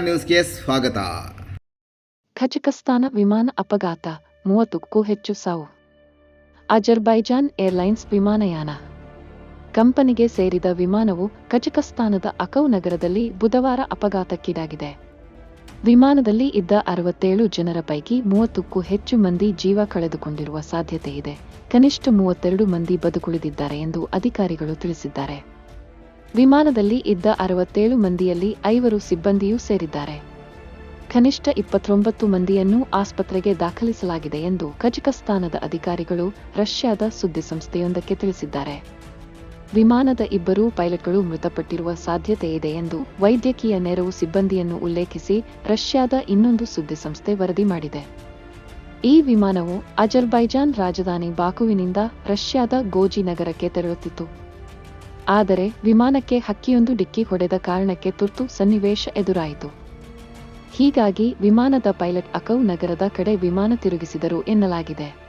ನ್ಯೂಸ್ಗೆ ಸ್ವಾಗತ. ಖಜಕಸ್ತಾನ ವಿಮಾನ ಅಪಘಾತ, ಮೂವತ್ತಕ್ಕೂ ಹೆಚ್ಚು ಸಾವು. ಅಜರ್ಬೈಜಾನ್ ಏರ್ಲೈನ್ಸ್ ವಿಮಾನಯಾನ. ಕಂಪನಿಗೆ ಸೇರಿದ ವಿಮಾನವು ಕಜಕಸ್ತಾನದ ಅಕೌ ನಗರದಲ್ಲಿ ಬುಧವಾರ ಅಪಘಾತಕ್ಕೀಡಾಗಿದೆ. ವಿಮಾನದಲ್ಲಿ ಇದ್ದ ಅರವತ್ತೇಳು ಜನರ ಪೈಕಿ ಮೂವತ್ತಕ್ಕೂ ಹೆಚ್ಚು ಮಂದಿ ಜೀವ ಕಳೆದುಕೊಂಡಿರುವ ಸಾಧ್ಯತೆ ಇದೆ. ಕನಿಷ್ಠ ಮೂವತ್ತೆರಡು ಮಂದಿ ಬದುಕುಳಿದಿದ್ದಾರೆ ಎಂದು ಅಧಿಕಾರಿಗಳು ತಿಳಿಸಿದ್ದಾರೆ. ವಿಮಾನದಲ್ಲಿ ಇದ್ದ ಅರವತ್ತೇಳು ಮಂದಿಯಲ್ಲಿ ಐವರು ಸಿಬ್ಬಂದಿಯೂ ಸೇರಿದ್ದಾರೆ. ಕನಿಷ್ಠ ಇಪ್ಪತ್ತೊಂಬತ್ತು ಮಂದಿಯನ್ನು ಆಸ್ಪತ್ರೆಗೆ ದಾಖಲಿಸಲಾಗಿದೆ ಎಂದು ಕಜಕಸ್ತಾನದ ಅಧಿಕಾರಿಗಳು ರಷ್ಯಾದ ಸುದ್ದಿಸಂಸ್ಥೆಯೊಂದಕ್ಕೆ ತಿಳಿಸಿದ್ದಾರೆ. ವಿಮಾನದ ಇಬ್ಬರೂ ಪೈಲಟ್ಗಳು ಮೃತಪಟ್ಟಿರುವ ಸಾಧ್ಯತೆ ಇದೆ ಎಂದು ವೈದ್ಯಕೀಯ ನೆರವು ಸಿಬ್ಬಂದಿಯನ್ನು ಉಲ್ಲೇಖಿಸಿ ರಷ್ಯಾದ ಇನ್ನೊಂದು ಸುದ್ದಿಸಂಸ್ಥೆ ವರದಿ ಮಾಡಿದೆ. ಈ ವಿಮಾನವು ಅಜರ್ಬೈಜಾನ್ ರಾಜಧಾನಿ ಬಾಕುವಿನಿಂದ ರಷ್ಯಾದ ಗೋಜಿ ನಗರಕ್ಕೆ ತೆರಳುತ್ತಿತ್ತು. ಆದರೆ ವಿಮಾನಕ್ಕೆ ಹಕ್ಕಿಯೊಂದು ಡಿಕ್ಕಿ ಹೊಡೆದ ಕಾರಣಕ್ಕೆ ತುರ್ತು ಸನ್ನಿವೇಶ ಎದುರಾಯಿತು. ಹೀಗಾಗಿ ವಿಮಾನದ ಪೈಲಟ್ ಅಕೌ ನಗರದ ಕಡೆ ವಿಮಾನ ತಿರುಗಿಸಿದರು ಎನ್ನಲಾಗಿದೆ.